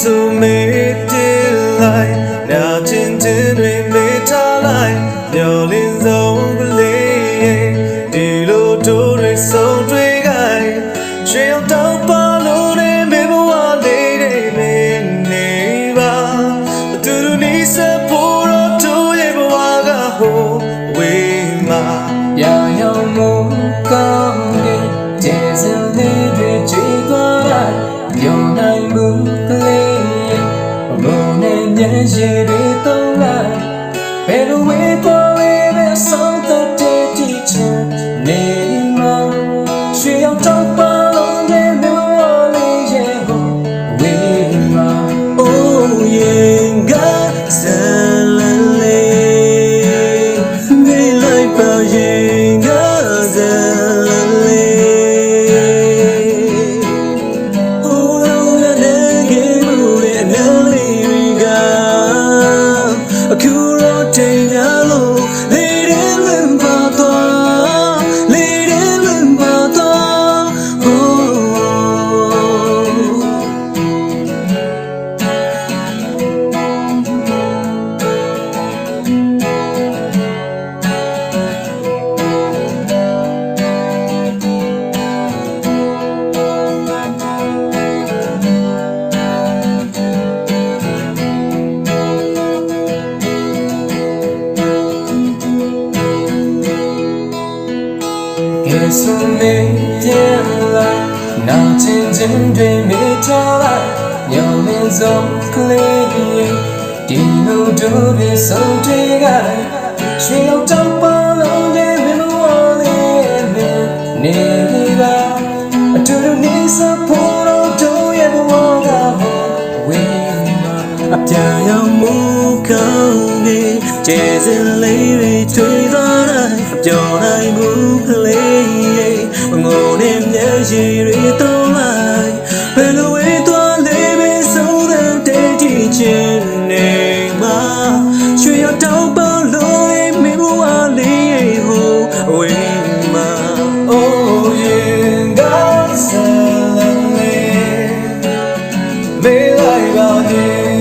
ဆိုမေးတင်လိုက်နာကျင်တင်တွေမေးထားလိုက်မျောလင်းဆုံးကလေးရဲ့ဒီလိုတို့တွေဆုံးတွေ့ခိုင်းရွှေရောက်တော့ပါလို့နေမေဘဝလေးတွေမေးနေပါသူတို့နီးစပ်ဖို့တော့တို့ရဲ့ဘဝကဟိုဝေး မျက်ရည်တွေသုံးလိုက်ဘယ်လိုဝေးသွားလဲပဲဆုံး ဆိုမေပြန်လာနောက်ချင်းချင်းတွေမေးထားလိုက်ညောင်မင်းဆုံးကလေးဒီလိုတို့တွေဆုံးတွေ့ကြရွှေရောက်တော့ပါလုံးတဲ့မင်းဝလေးနေနေပါအတူတူနေစဖို့တော့တို့ရဲ့ဘဝကဝေးမှာအပြာရောင်မူကောင်းနေကျဲစင်လေးတွေတွေ့သွား တိုင်းအပြောင်းနိုင်မှုကလေးငိုနေမျက်ရည်တွေတုံးလိုက်ဘယ်လိုဝေးသွားလဲပဲဆုံးတဲ့တဲ့ကြည့်ချင်နေမှာရွှေရတောင်းပေါလို့မင်းဘဝလေးရဲ့ဟိုဝေးမှာ Oh yeah God salame me like about you God